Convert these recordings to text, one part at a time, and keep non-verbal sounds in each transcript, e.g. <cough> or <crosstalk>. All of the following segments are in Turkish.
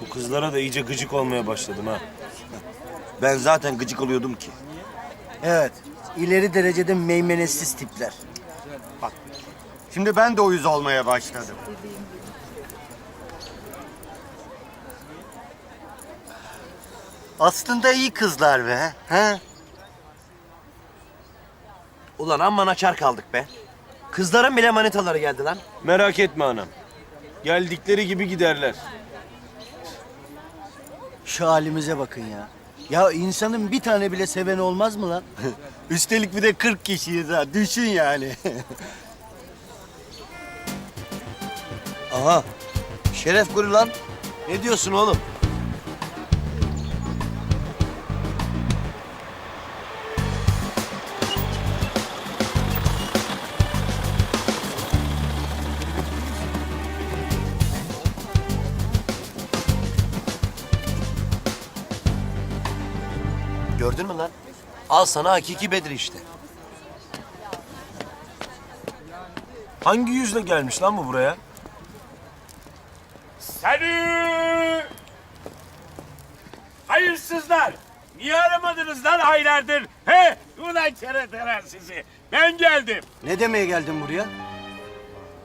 Bu kızlara da iyice gıcık olmaya başladım ha. Ben zaten gıcık oluyordum ki. Evet. ileri derecede meymenetsiz tipler. Şimdi ben de uyuz olmaya başladım. Aslında iyi kızlar be. He? Ulan amma açar kaldık be. Kızların bile manitaları geldi lan. Merak etme anam. Geldikleri gibi giderler. Şu halimize bakın ya. Ya insanın bir tane bile seven olmaz mı lan? <laughs> Üstelik bir de 40 kişiyiz ha. Düşün yani. <laughs> Aha. Şeref kuru lan. Ne diyorsun oğlum? Gördün mü lan? Al sana hakiki Bedir işte. Hangi yüzle gelmiş lan bu buraya? Salut! Hayırsızlar! Niye aramadınız lan aylardır? He? Ulan kereteler sizi. Ben geldim. Ne demeye geldin buraya?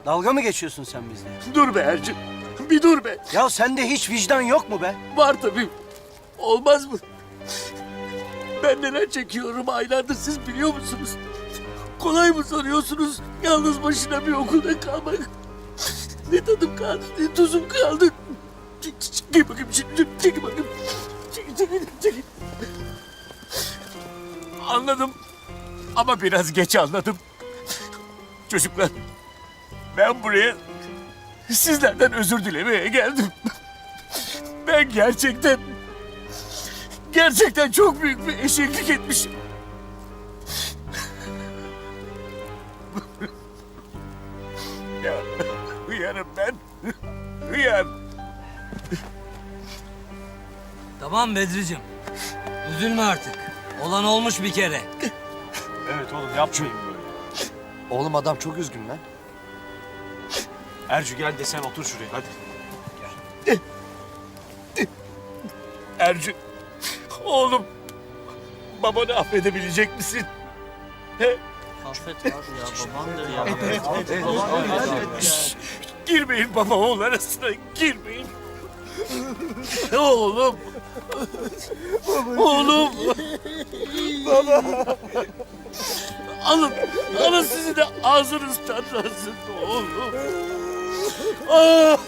Dalga mı geçiyorsun sen bizle? Dur be Ercim. Bir dur be. Ya sende hiç vicdan yok mu be? Var tabii. Olmaz mı? Ben neler çekiyorum aylardır siz biliyor musunuz? Kolay mı sanıyorsunuz yalnız başına bir okulda kalmak? Ne tadım kaldı, ne tuzum kaldı. Çek, çek, çek bakayım şimdi, çek bakayım. Çek, çek, çek. Anladım ama biraz geç anladım. Çocuklar, ben buraya sizlerden özür dilemeye geldim. Ben gerçekten gerçekten çok büyük bir eşeklik etmişim. ya hıyarım ben. Hıyar. Tamam Bedricim. Üzülme artık. Olan olmuş bir kere. Evet oğlum yapmayın böyle. Oğlum adam çok üzgün lan. Ercü gel de sen otur şuraya hadi. Ercü. Oğlum. Babanı affedebilecek misin? He? Şşş, Girmeyin baba oğul arasına girmeyin. Oğlum. Oğlum. Baba. Alın. Alın sizi de ağzınız tatlansın oğlum. Ah.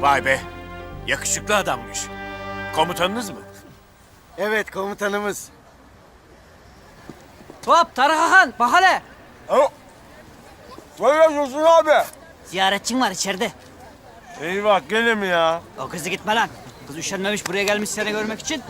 Vay be. Yakışıklı adammış. Komutanınız mı? Evet komutanımız. Hop Tarık bak hele. Böyle Dursun abi. Ziyaretçin var içeride. Eyvah gene mi ya? O kızı gitme lan. Kız üşenmemiş buraya gelmiş seni görmek için.